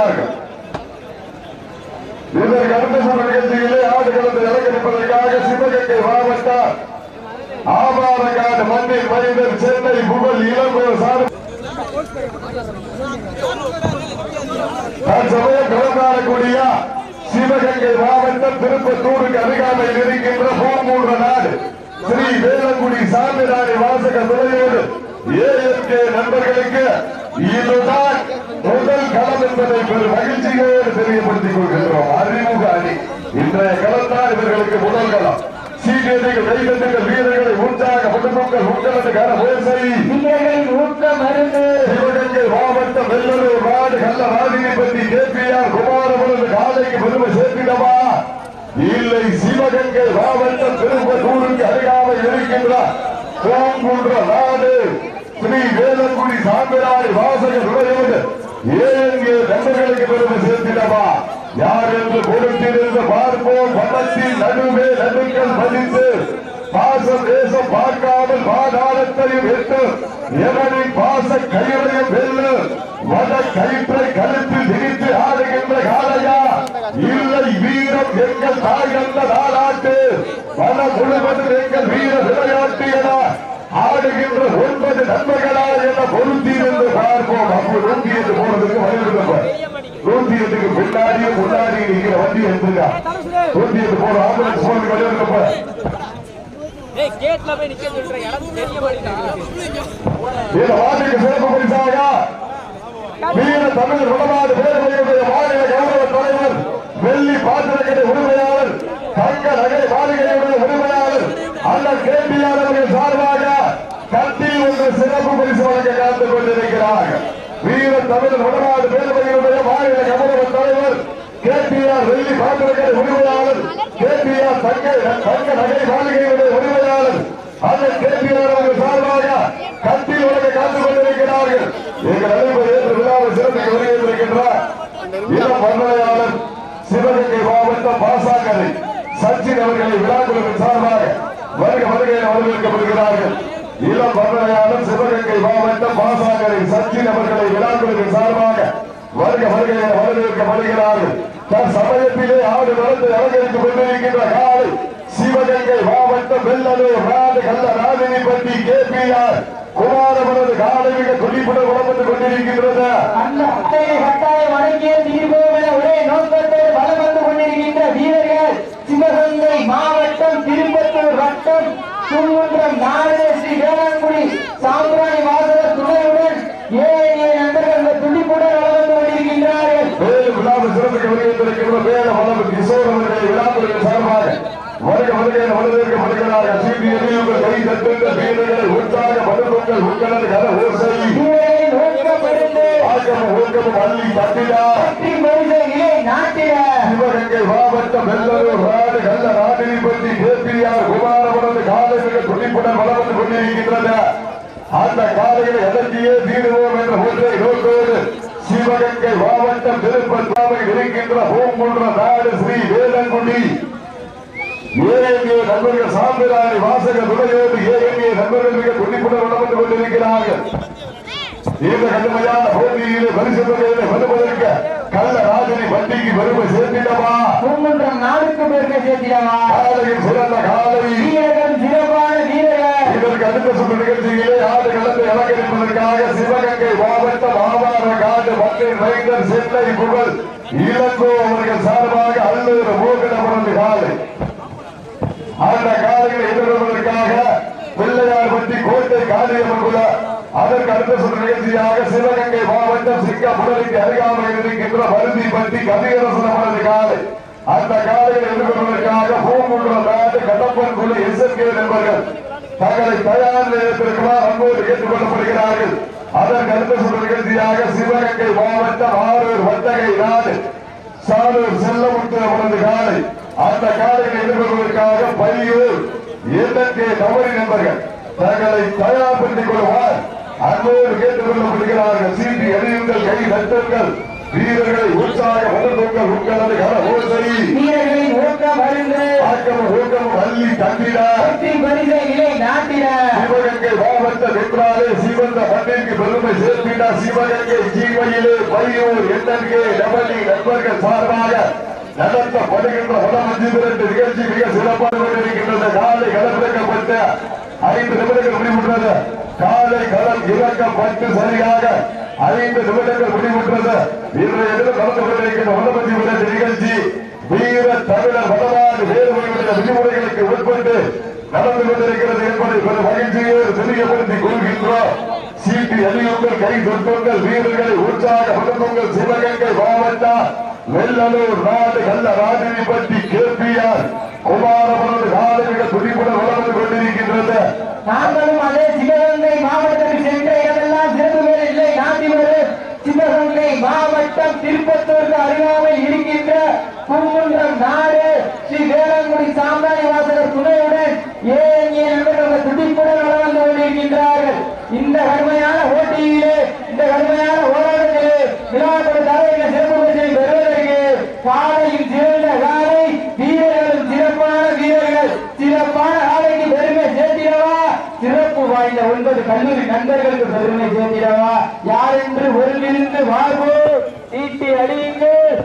வருகிறார்கள் இதற்கு அடுத்த சுற்று நிகழ்ச்சியிலே ஆடுகளத்தை அலங்கரிப்பதற்காக சிவகங்கை மாவட்டம் ஆபாரங்காடு மண்ணில் மனிதர் சென்னை புகழ் இளம்பெயர் சார் தற்சமயம் கலந்தாடக்கூடிய சிவகங்கை மாவட்டம் திருப்பத்தூருக்கு அருகாமையில் இருக்கின்ற பூமூன்ற நாடு. ஸ்ரீ வேலங்குடி சாமிராணி வாசக துறையோடு ஏஎம்கே நண்பர்களுக்கு இதுதான் முதல் களம் என்பதை பெரும் மகிழ்ச்சியோடு தெரியப்படுத்திக் கொள்கின்றோம். அறிமுக அணி. இன்றைய களம்தான் இவர்களுக்கு முதல் களம். சீக்கிரங்கள் கைதட்டுங்கள் வீரர்களை உற்சாக பட்டுங்கள் உங்களது கர வீரர்களின் ஊக்கம் அருந்து சிவகங்கை மாவட்டம் வெள்ளலூர் நாடு கள்ள ராஜினிபதி கேபிஆர் குமாரபுரம் காலைக்கு பெருமை சேர்த்திடவா? இல்லை சிவகங்கை மாவட்டம் திருப்பத்தூருக்கு அருகாமல் இருக்கின்ற கோங்குன்ற நாடு. ஸ்ரீ வேலங்குடி சாம்பிராணி வாசக துறையோடு ஏஎன்ஏ நண்பர்களுக்கு பெருமை சேர்த்திடவா? யார் என்று கொடுத்திருந்து பார்ப்போம். வண்ணத்தின் நடுவே நடுக்கள் பதித்து பாசம் தேசம் பார்க்காமல் பாதாளத்தையும் எட்டு எவனின் பாச கயிறையும் வெல்லு வட கயிற்றை கழுத்தில் திரித்து ஆடுகின்ற காலையா இல்லை வீரம் எங்கள் தாய் அந்த நாளாட்டு வன முழுவதும் எங்கள் வீர விளையாட்டு என ஆடுகின்ற ஒன்பது நண்பர்களா என பொருத்தி என்று பார்ப்போம். அப்போ நூத்தி எட்டு போனதுக்கு வலியுறுத்தப்ப நூத்தி எட்டுக்கு பின்னாடியும் முன்னாடி இருக்கிற வண்டி எடுத்துங்க நூத்தி எட்டு போன ஆம்புலன்ஸ் போனதுக்கு வலியுறுத்தப்ப கேட்ல போய் நிக்க சொல்ற இடம் தெரிய மாட்டேங்குது. இந்த வார்த்தைக்கு சிறப்பு பரிசாக வீர தமிழ் வடநாடு பேரவையுடைய மாநில கௌரவ தலைவர் வெள்ளி பாத்திரக்கடை உரிமையாளர் தங்க நகை மாளிகையுடைய உரிமையாளர் அண்ணன் கேபிஆர் அவர்கள் சார்பாக கட்டில் ஒன்று சிறப்பு பரிசு வழங்க காத்து கொண்டிருக்கிறார்கள் வீர தமிழ் வடநாடு பேரவையுடைய மாநில கௌரவ தலைவர் வெள்ளி பாத்திரக்கடை உரிமையாளர் கேபிஆர் தங்க தங்க நகை மாளிகையுடைய உரிமையாளர் அண்ணன் கேபிஆர் அவர்கள் சார்பாக கட்டில் வழங்க காத்துக் கொண்டிருக்கிறார்கள். எங்கள் அனைவர் விழாவில் சிறப்பிக்க வருகின்றிருக்கின்றார் இளம் வர்ணனையாளர் சிவகங்கை மாவட்டம் பாசாக்கரை சச்சின் அவர்களை விழாக்குழுவின் சார்பாக வருக வருகை என வரவேற்கப்படுகிறார்கள். இளம் வர்ணனையாளர் சிவகங்கை மாவட்டம் பாசாங்கரை சச்சின் அவர்களை விழாக்குழுவின் சார்பாக வருக வருகை என வரவேற்கப்படுகிறார்கள் தன் சமயத்திலே ஆடு நடந்து அலங்கரித்துக் கொண்டிருக்கின்ற காலை சிவகங்கை மாவட்டம் வெள்ளலூர் நாடு கல்ல ராஜினிப்பட்டி கே பி ஆர் குமாரபுரது காலை மிக துடிப்புடன் உடம்பட்டு கொண்டிருக்கின்றது. அந்த அட்டையை கட்டாயம் அடங்கிய தீர்வோம் என ஒரே நோக்கத்தோடு வலம் வந்து கொண்டிருக்கின்ற வீரர்கள் சிவகங்கை மாவட்டம் திருப்பத்தூர் வட்டம் நாடு ஸ்ரீ வேளாண்குடி சாம்பிராணி வாசகர் துணையுடன் ஏழு நண்பர்கள் துடிப்புடன் வலம் வந்து கொண்டிருக்கின்றார்கள். மேலும் விழாவில் சிறப்புக்கு வருகின்றிருக்கின்ற வேல வளம் கிஷோர் அவர்களை விழாக்குழுவின் சார்பாக வருக வருகை என வரவேற்கப்படுகிறார்கள் சிபிஎம் உங்கள் கை தட்டுங்கள் வீரர்களை உற்சாக படுத்துங்கள் உங்களது கர ஓசை. ஊக்கமும் அள்ளி தட்டிடா. நாட்டிட. சிவகங்கை மாவட்டம் வெள்ளலூர் நாடு கள்ள நாட்டினிப்பட்டி கேபிஆர் குமாரபுரத்து காலையில் துணிப்புடன் வளர்ந்து வளம் கொண்டிருக்கின்றது அந்த காலையில் எதற்கையே தீருவோம் என்ற ஒன்றை நோக்கோடு சிவகங்கை மாவட்டம் திருப்பத்தாவில் இருக்கின்ற பூங்குன்ற நாடு ஸ்ரீ வேலங்குடி. ஏஎம்ஏ நண்பர்கள் சாம்பிராணி வாசக துணையோடு ஏஎம்ஏ நண்பர்கள் மிக துணிப்புடன் வளர்ந்து கொண்டிருக்கிறார்கள். இந்த கடுமையான போட்டியிலே பரிசு தொகையிலே வருவதற்கு கள்ள ராஜனி வண்டிக்கு பெருமை சேர்த்திடவா? துங்குன்றம் நாடுக்கு பெருமை சேர்த்திடவா? காலையில் சிறந்த காலை. வீரர்கள் சிறப்பான வீரர்கள். இதற்கு அடுத்த சுற்று நிகழ்ச்சியிலே ஆடு களத்தை அலங்கரிப்பதற்காக சிவகங்கை மாவட்டம் ஆவார காடு மக்கள் மைந்தர் சென்னை புகழ் இளங்கோ அவர்கள் சார்பாக அல்லூர் மோகனபுரம் காலை. அந்த காலையில் எதிர்கொள்வதற்காக பிள்ளையார் பற்றி கோட்டை காளியம்மன் குல அதற்கு அடுத்த சுற்று நிகழ்ச்சியாக சிவகங்கை மாவட்டம் சிங்கப்புடலுக்கு அருகாமையில் இருக்கின்ற பருதி பற்றி கவியரசன் அவரது காலை. அந்த காலையில் எதிர்கொள்வதற்காக பூங்குன்ற நாடு கடப்பன் குல எஸ்என்கே நண்பர்கள் தங்களை தயார் நிலையத்திற்குமார் அன்போடு கேட்டுக் கொள்ளப்படுகிறார்கள் அதற்கு அடுத்த சுற்று நிகழ்ச்சியாக சிவகங்கை மாவட்டம் ஆரூர் வட்டகை நாடு சாலூர் செல்லமுத்து அவரது காலை. அந்த காலையில் எதிர்கொள்வதற்காக பையூர் எண்ணற்கே தவறி நண்பர்கள் தங்களை தயார்படுத்திக் கொள்வார். அன்போடு கேட்டுக் கொள்ளப்படுகிறார்கள் சீட்டி எறியுங்கள் கை தட்டுங்கள். வீரர்களை உற்சாக வளர்ந்துங்கள் உங்களது கர ஓசை. வீரர்களின் ஊக்கம் அருந்து. ஆக்கமும் ஊக்கமும் அள்ளி தந்திட. சிவகங்கை மாவட்ட வென்றாலே சிவந்த மண்ணிற்கு பெருமை சேர்த்திட. சிவகங்கை ஜீவையிலே பையூர் எண்ணன்கே டபலி நண்பர்கள் சார்பாக நடத்தப்படுகின்ற முதலமைச்சி திரண்டு நிகழ்ச்சி மிக சிறப்பாக கொண்டிருக்கின்றது. காலை களப்பிறக்கப்பட்ட ஐந்து நிமிடங்கள் முடிவுற்றது. காலை கடல் இறக்கம் இறக்கப்பட்டு சரியாக ஐந்து நிமிடங்கள் முடிவுற்றது. இன்றைய தினம் நடந்து கொண்டிருக்கின்ற முதலமைச்சி திரண்டு நிகழ்ச்சி வீர தமிழர் வரலாறு வேறுபடுகின்ற விதிமுறைகளுக்கு உட்பட்டு நடந்து கொண்டிருக்கிறது என்பதை பெரும் மகிழ்ச்சியோடு தெரியப்படுத்திக் கொள்கின்றோம். சீட்டு எளியுங்கள் கை சொட்டுங்கள் வீரர்களை உற்சாகப்படுத்துங்கள் சிவகங்கை மாவட்டம் வெள்ளலூர் நாடு கள்ள ராஜினிப்பட்டி கேபிஆர் குமாரபுரம் காலமிக துடிப்புடன் வளர்ந்து கொண்டிருக்கின்றது நாங்களும் அதே சிவகங்கை மாவட்டம் சென்ற இடமெல்லாம் சிறப்பு பேர் இல்லை. நாட்டிவர் சிவகங்கை மாவட்டம் திருப்பத்தூருக்கு அருகாமல் இருக்கின்ற குங்குன்றம் நாடு. ஸ்ரீ வேளாங்குடி சாம்ராணி வாசகர் துணையுடன் ஏஎன்ஏ நண்பர்கள் துடிப்புடன் நடந்து கொண்டிருக்கின்றார்கள். இந்த கடுமையான போட்டியிலே இந்த கடுமையான போராட்டத்திலே விழாக்குழு தலைவர் சிறப்பு பரிசை பெறுவதற்கு காலையில் சிறந்த காலை வீரர்களும் சிறப்பான வீரர்கள் சிறப்பான வாய்ந்த ஒன்பது கல்லூரி நண்பர்களுக்கு பெருமை சேர்த்திடவா? யார் என்று ஒருங்கிருந்து வாழ்வோ? ஈட்டி அடியுங்கள்.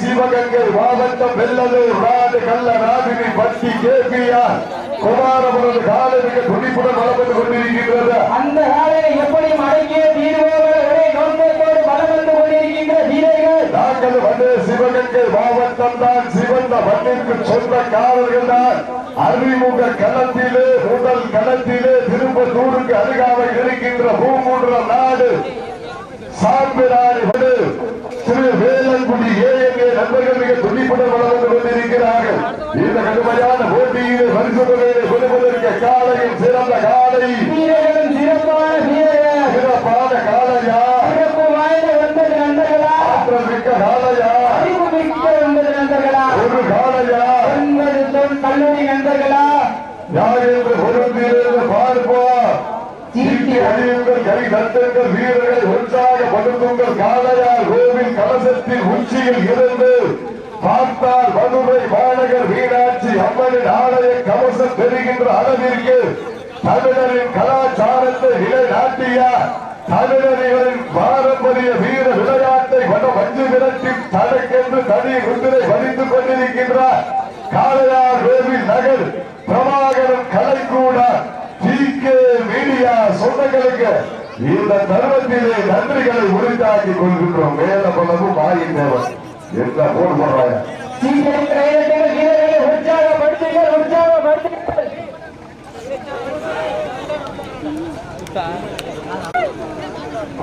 சிவகங்கை மாவட்டம் வெள்ளலூர் நாடு கள்ள ராஜினி பட்டி கேபிஆர். குமாரபுரம் காலமிக துடிப்புடன் வளர்ந்து கொண்டிருக்கின்றது. அந்த காலையை எப்படி அடக்கிய தீர்வோடு ஒரே வலம் வந்து கொண்டிருக்கின்ற வீரர்கள். நாங்கள் வந்து சிவகங்கை மாவட்டம் தான் சிவந்த மண்ணிற்கு சொந்தக்காரர்கள் தான். அறிமுக களத்திலே முதல் களத்திலே திருப்பத்தூருக்கு அருகாமல் இருக்கின்ற பூமூன்ற நாடு. சாம்பிராணி வடு திரு வேலங்குடி ஏஎன்ஏ நண்பர்கள் மிக துடிப்புடன் வளர்ந்து கொண்டிருக்கிறார்கள். இந்த கடுமையான போட்டியிலே பரிசு தொகையை கொடுப்பதற்கு காலையில் சிறந்த காலை வீரர்களும் சிறப்பான வீரர்கள் சிறப்பான காலையா சிறப்பு வாய்ந்த ஒன்பது நண்பர்களா ஆற்றல் மிக்க காலையா அறிவு மிக்க ஒன்பது நண்பர்களா ஒரு காலையா ஒன்பது தொன் கல்லூரி நண்பர்களா யார் என்று பொருந்திலிருந்து பார்ப்போம் சீட்டி கை தட்டுங்கள் வீரர்களை உற்சாகப்படுத்துங்கள் காளையார் கோவில் கலசத்தின் உச்சியில் இருந்து பார்த்தால் மதுரை மாநகர் மீனாட்சி அம்மனின் ஆலய கவசம் பெறுகின்ற அளவிற்கு தமிழரின் கலாச்சாரத்தை நிலைநாட்டிய தமிழர்களின் பாரம்பரிய வீர விளையாட்டை வட மஞ்சு விரட்டி தனக்கென்று தனி குதிரை வலித்துக் கொண்டிருக்கின்றார். காளையார் கோவில் நகர் பிரபாகரன் கலைக்கூட டி கே மீடியா சொந்தங்களுக்கு இந்த தருணத்திலே நன்றிகளை உரித்தாக்கி கொள்கின்றோம். மேல போடுறாங்க சீக்கிரம் கைதட்டுங்கள் வீரர்களை உற்சாகப்படுத்துங்கள் உற்சாகப்படுத்துங்கள்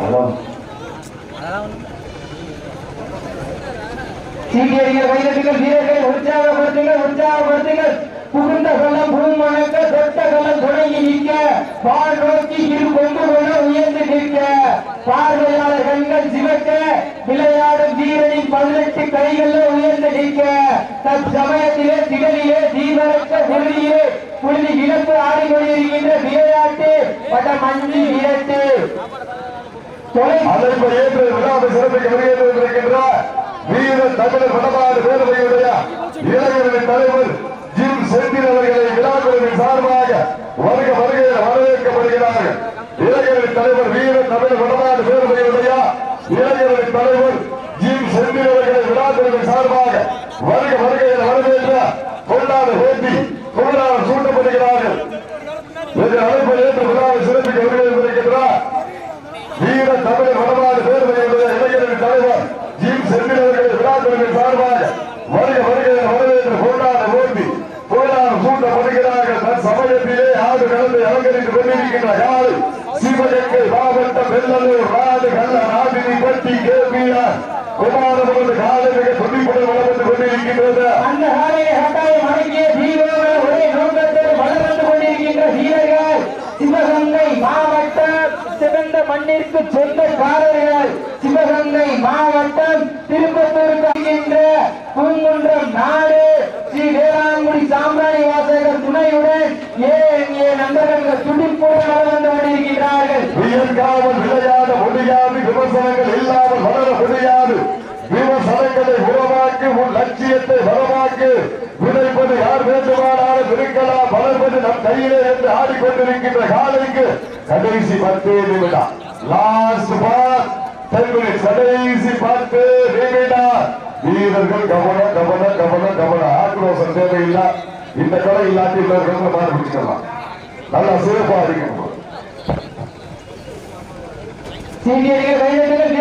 அதான் சீக்கிரம் கைதட்டுங்கள் வீரர்களை உற்சாகப்படுத்துங்கள் உற்சாகப்படுத்துங்கள். புகுந்த கலம் பூமணக்க தொட்ட கலம் தொடங்கி நிற்க பால் நோக்கி இரு கொண்டு கொள்ள உயர்ந்து நிற்க. பார்வையாளர் கண்கள் சிவக்க விளையாடும் வீரனின் பதினெட்டு கைகள்ல உயர்ந்து நிற்க. தற்சமயத்திலே திகழிலே தீவரக்க புழுதியிலே புள்ளி இழப்பு ஆடிக்கொண்டிருக்கின்ற விளையாட்டு பட மஞ்சி விரட்டு. அதற்கு ஏற்று விழாவை சிறப்பிக்க வருகிறது இருக்கின்ற வீர தமிழர் வடபாடு பேரவையுடைய இளைஞர்களின் தலைவர் ஜிம் செந்தில் அவர்களை விழாக்குழுவின் சார்பாக வருக வருகையில் வரவேற்கப்படுகிறார்கள் இளைஞரின் தலைவர் வீர தமிழர் வடபாடு பேரவையுடைய இளைஞர்களின் தலைவர் ஜிம் செந்தில் அவர்களை விழாக்குழுவின் சார்பாக வருக வருகையில் வரவேற்ற கொண்டாடு வேண்டி கொண்டாடு சூட்டப்படுகிறார்கள். இந்த அழைப்பு ஏற்று விழாவை சிறப்பிக்க வருகிறது இருக்கின்றார் வீர தமிழர் வடபாடு பேரவையுடைய இளைஞரின் தலைவர் ஜீம் செந்தில் அவர்களை விழாக்குழுவின் சார்பாக வருக வருகையில் வரவேற்று கொண்டாட ஓட்டி கொண்டாட சூட்டப்படுகிறார்கள். தன் சமயத்திலே ஆடு கலந்து அலங்கரித்துக் கொண்டிருக்கின்ற காலை சிவகங்கை மாவட்டம் வெள்ளலூர் நாடு கள்ள நாதினி பட்டி கேபிஆர் குமாரபுரம் காலை மிக துடிப்புடன் வளர்ந்து கொண்டிருக்கின்றது. அந்த காலையை கட்டாயம் அடக்கிய தீவிர ஒரே நோக்கத்தோடு வளம் வந்து கொண்டிருக்கின்ற வீரர்கள் சிவகங்கை மாவட்டம் சிவந்த மண்ணிற்கு சொந்தக்காரர்கள் சிவகங்கை மாவட்டம் திருப்பத்தூருக்கு நாடு. ஸ்ரீ வேளாங்குடி சாம்ராணி வாசகர் துணையுடன் ஏன் ஏ நண்பர்கள் துடிப்புடன் வளர்ந்து கொண்டிருக்கிறார்கள் இயற்காமல் விளையாட முடியாது விமர்சனங்கள் இல்லாமல் வளர முடியாது. விமர்சனங்களை உருவாக்கி உன் லட்சியத்தை வளமாக்கு. விதைப்பது யார் வேண்டுமானாலும் இருக்கலாம் வளர்வது நம் கையிலே என்று ஆடிக்கொண்டிருக்கின்ற காலைக்கு கடைசி பத்து நிமிடம். லாஸ்ட் பார் டென் கடைசி பத்து நிமிடம். வீரர்கள் கவனம் கவனம் கவனம் கவனம் ஆக்ரோஷம் தேவையில்லை. இந்த கடை இல்லாட்டி இன்னொரு மாறி பிடிச்சிக்கலாம். நல்லா சிறப்பாக இருக்கணும் சீனியர்கள் கைதட்டுங்கள்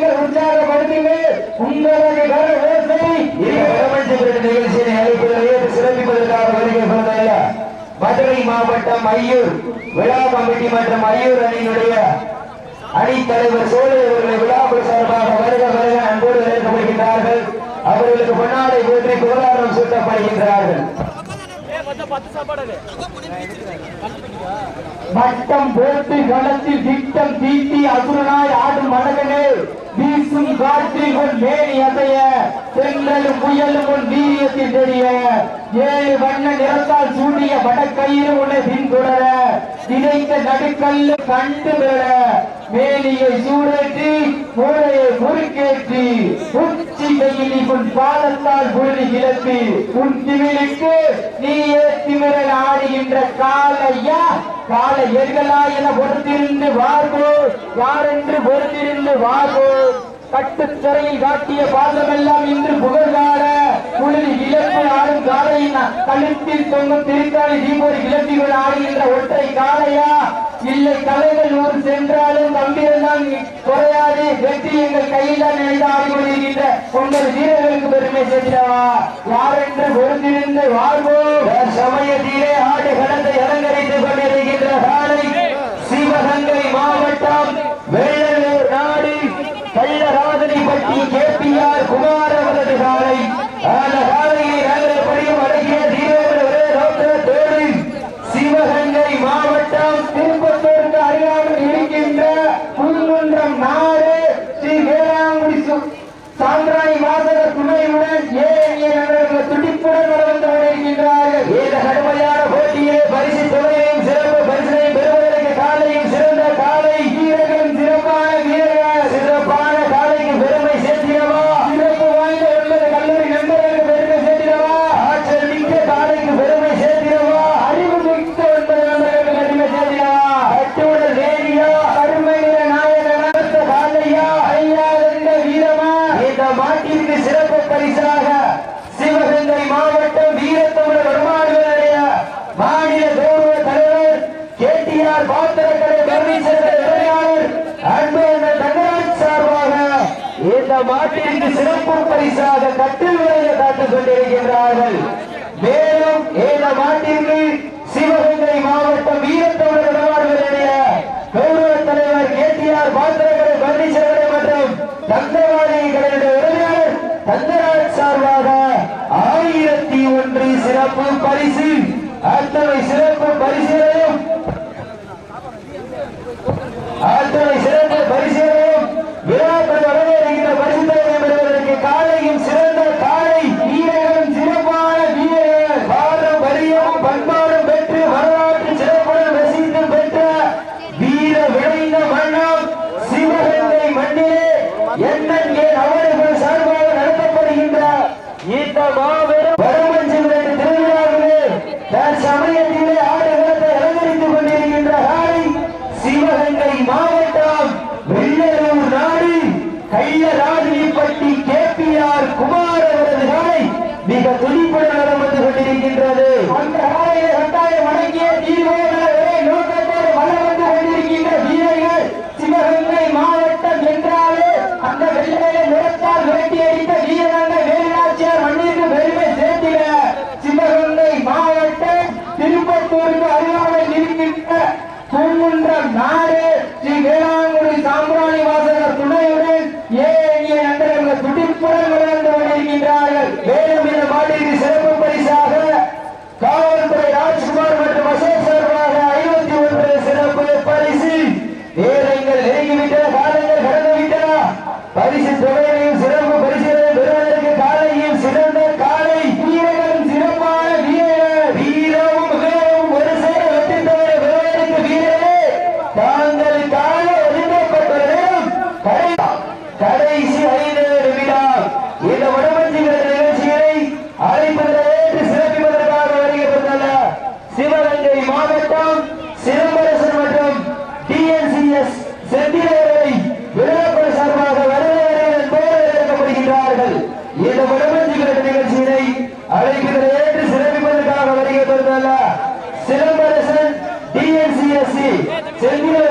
வீரர்களை உற்சாகப்படுத்துங்கள் உங்களது கர ஓசை நிகழ்ச்சியின் சிறப்பிப்பதற்காக வருகை சொன்னதில்ல மதுரை மாவட்டம் ஐயூர் விழா கமிட்டி மற்றும் ஐயூர் அணியினுடைய சோழர் அவர்களை சார்பாக வருக வருக அன்போடு வரவேற்கப்படுகின்றார்கள் அவர்களுக்கு பொன்னாடை போற்றி புகழாரம் சூட்டப்படுகின்றார்கள். வட்டம் போட்டு களத்தில் திட்டம் தீட்டி அசுரனாய் ஆடும் மனகனே வீசும் காற்றில் உன் மேனி அசைய தென்றலும் புயலும் உன் வீரியத்தில் தெரிய ஏழு வண்ண நிறத்தால் சூடிய வடக்கையிலும் உள்ள பின்தொடர இணைத்த நடுக்கல்லு கண்டு பெற மேலியை சூடேற்றி மூளையை முறுக்கேற்றி உச்சி கையில் உன் பாதத்தால் புழுதி கிளப்பி உன் திமிழுக்கு நீயே திமிரல் ஆடுகின்ற காலையா கால எர்களா என பொறுத்திருந்து வார்கோ யாரென்று பொறுத்திருந்து வார்கோ? கட்டுத்தரையில் காட்டிய பாதமெல்லாம் இன்று புகழ்கார புழுதி இழப்பு ஆடும் காலையின் கழுத்தில் தொங்கும் திருக்காணி தீபோரி இழப்பிகள் ஆடுகின்ற ஒற்றை காளையா? இல்லை கலைகள் ஊர் சென்றாலும் தம்பியெல்லாம் குறையாது. வெற்றி எங்கள் கையில் தான் நினைத்து ஆடிக்கொண்டிருக்கின்ற உங்கள் வீரர்களுக்கு பெருமை சேர்த்திடவா? என்று பொறுத்திருந்து வாழ்வோம். சமயத்திலே ஆடு கடந்த அலங்கரித்துக் கொண்டிருக்கின்ற காலை சிவகங்கை மாவட்டம் வெளி நாடு கள்ளராதனிப்பட்டி கேபிஆர் குமார் அவரது காலை அந்த காலையை நாங்கள் எப்படியும் அடங்கிய தீரோடு ஒரே நோக்கத்தோடு சிவகங்கை மாவட்டம் திருப்பத்தூருக்கு அருகாமல் இருக்கின்ற புல்குன்றம் நாடு ஸ்ரீ வேளாங்குடி சு- சாம்பிராணி வாசக துணையுடன் ஏஎன்ஏ துடிப்புடன் வளர்ந்து கொண்டிருக்கின்றார்கள் இந்த கடுமையான போட்டியிலே பரிசு தொகையையும் சிறப்பு பரிசினையும் பெறுவதற்கு காலையும் சிறந்த காலை வீரர்களும் சிறப்பான வீரர்கள் சிறப்பான காலைக்கு பெருமை சேர்த்திடவா சிறப்பு வாய்ந்த ஒன்பது கல்லூரி நண்பர்களுக்கு பெருமை சேர்த்திடவா ஆற்றல் மிக்க காலைக்கு பெருமை சேர்த்திடவா அறிவு மிக்க ஒன்பது நண்பர்களுக்கு பெருமை சேர்த்திடவா கட்டுடல் ரேடியா கருமை நிற நாயகன் நடத்த காலையா ஐயா என்ற வீரமா இந்த மாட்டிற்கு சிறப்பு பரிசாக சிவகங்கை மாவட்டம் வீரத்தமிழர் வருமானங்களுடைய மாநில கௌரவ தலைவர் கேடிஆர் பாத்திரக்கடை பர்னீச்சர் அன்பு தங்கராஜ் சார்பாக இந்த மாட்டிற்கு சிறப்பு பரிசாக கட்டில் விலையை காத்துக் கொண்டிருக்கின்றார்கள். மேலும் இந்த மாட்டிற்கு சிவகங்கை மாவட்டம் வீரத்தமிழர் வருமானங்களுடைய கௌரவ தலைவர் கேடிஆர் பாத்திரக்கடை பர்னீச்சர் மற்றும் தங்கவாணி கடையுடைய உரிமையாளர் சார்பாக ஆயிரத்தி ஒன்று சிறப்பு பரிசு. அத்தனை சிறப்பு பரிசு தொகையை சிலம்பரசன் டிஎன்சிஎஸ்சி செல்விகள்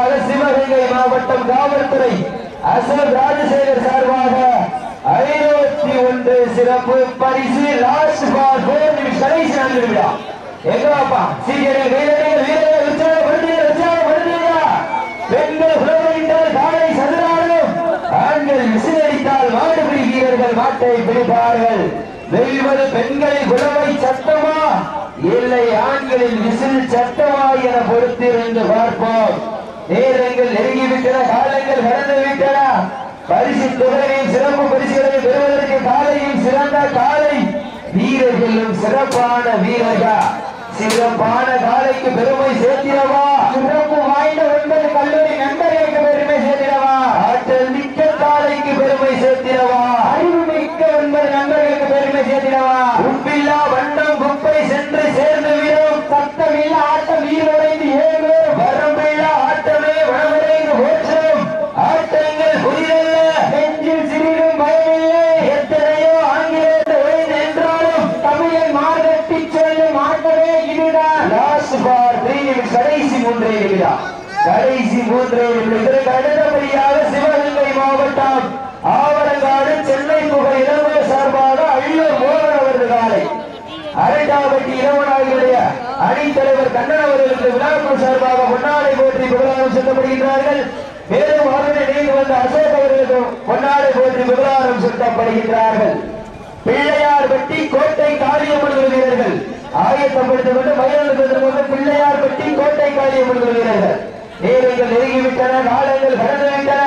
சார்பாக சிவகங்கை மாவட்டம் காவல்துறை அசோக் ராஜசேகர் சார்பாக ஐநூத்தி ஒன்று சிறப்பு பரிசு லாஸ்ட் பார் போர் நிமிஷம் கடைசி நான்கு நிமிடம். எங்க பாப்பா சீக்கிரம் வீரர்கள் வீரர்கள் பெண்கள் புலவரித்தால் காலை சதுராடும் ஆண்கள் விசிலடித்தால் மாடுபிடி வீரர்கள் மாட்டை பிடிப்பார்கள். வெல்வது பெண்களின் புலவை சட்டமா இல்லை ஆண்களின் விசில் சட்டமா என பொறுத்திருந்து பார்ப்போம். நேரங்கள் நெருங்கிவிட்டன காலங்கள் கடந்து விட்டன பரிசு தொகையையும் சிறப்பு பரிசுகளை பெறுவதற்கு காலையும் சிறந்த காலை. வீரர்களும் சிறப்பான வீரர்கள். சிறப்பான காலைக்கு பெருமை சேர்த்திடவா? சிறப்பு வாய்ந்த ஒன்பது கல்லூரி நண்பர்களுக்கு பெருமை சேர்த்திடவா? ஆற்றல் மிக்க காலைக்கு பெருமை சேர்த்திடவா? அறிவு மிக்க ஒன்பது நண்பர்களுக்கு பெருமை சேர்த்திடவா? உப்பில்லா வண்ணம் குப்பை சென்று சேர்ந்து விடும். சத்தமில்லா ஆட்டம் மூன்றே நிமிடம். கடைசி மூன்றே நிமிடம். இதற்கு அடுத்தபடியாக சிவகங்கை மாவட்டம் ஆவரங்காடு சென்னை புகை இளவர சார்பாக அள்ளூர் மோகன் அவர்கள் காலை. அரட்டாவட்டி இளவனாகியுடைய அணித்தலைவர் கண்ணன் அவர்களுக்கு விழாக்கள் சார்பாக பொன்னாடை போற்றி புகழாரம் செலுத்தப்படுகின்றார்கள் மேலும் அவர்களை நீங்கி வந்த அசோக் அவர்களுக்கு பொன்னாடை போற்றி புகழாரம் செலுத்தப்படுகின்றார்கள் பிள்ளையார் வெட்டி கோட்டை காளியம்மன் வீரர்கள் ஆயத்தப்படுத்திக் கொண்டு மயிலாடுதுறை வந்து பிள்ளையார்பட்டி கோட்டை காளியம்மன் வீரர்கள் நேரங்கள் நெருங்கிவிட்டன காலங்கள் கடந்து விட்டன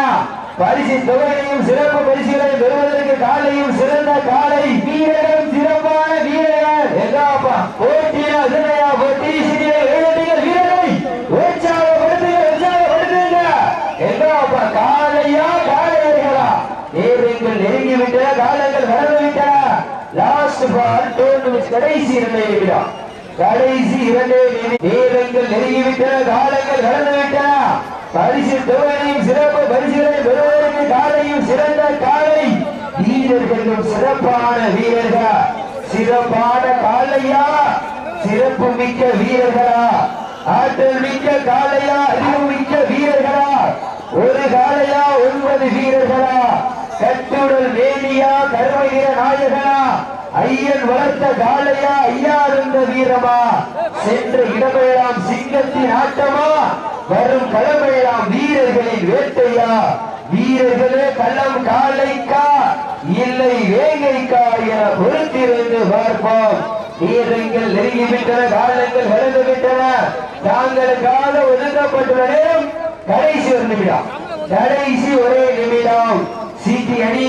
பரிசு தொகையையும் சிறப்பு பரிசுகளையும் பெறுவதற்கு காலையும் சிறந்த காலை. வீரர்களும் சிறப்பான வீரர்கள். எங்காப்பா? போட்டியா சிறையா போட்டி. சிறிய வீரர்கள் வீரரை உற்சாகப்படுத்துங்க உற்சாகப்படுத்துங்க காலையா காலையர்களா? நேரங்கள் நெருங்கி காலங்கள் கடந்து விட்டன லாஸ்ட் பால் டூ கடைசி இரண்டே நிமிடம். கடைசி இரண்டே நேரங்கள் நெருங்கிவிட்டன காலங்கள் கடந்துவிட்டன. பரிசு தோழனையும் சிறப்பு பரிசுகளை பெறுவதற்கு காலையும் சிறந்த காலை. வீரர்களும் சிறப்பான வீரர்கள்? சிறப்பான காலையா? சிறப்பு மிக்க வீரர்களா? ஆற்றல் மிக்க காலையா? அறிவு மிக்க வீரர்களா? ஒரு காலையா ஒன்பது வீரர்களா? கட்டுடல் வேலியா கருமையிற நாயகனா? ஐயன் வளர்த்த காளையா ஐயா இருந்த வீரமா? சென்ற இடமெல்லாம் சிங்கத்தின் ஆட்டமா? வரும் களமெல்லாம் வீரர்களின் வேட்டையா? வீரர்களே களம் காளைக்கா? இல்லை வேங்கைக்கா என பொறுத்திருந்து பார்ப்போம். வீரங்கள் நெருங்கிவிட்டன காலங்கள் வளர்ந்து விட்டன. தாங்களுக்காக ஒதுக்கப்பட்டுள்ள நேரம் கடைசி ஒரு நிமிடம். கடைசி ஒரே நிமிடம். சீட்டி அணி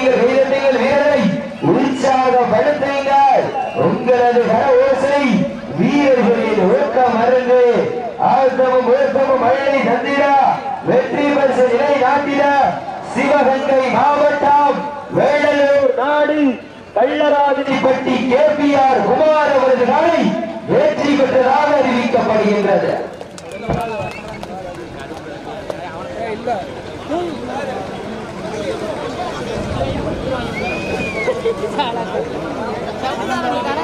உங்களது கர ஓசை. வீரர்களின் ஒழுக்கம் மருந்து ஆழ்த்தமும் ஊக்கமும் மழை தந்திட. வெற்றி பரிசு நிலை நாட்டிட. சிவகங்கை மாவட்டம் வேடலூர் நாடு. கள்ளராஜினிப்பட்டி கேபிஆர் குமார் அவரது நாளை வெற்றி பெற்றதாக அறிவிக்கப்படுகின்றது. கடைக்காரன்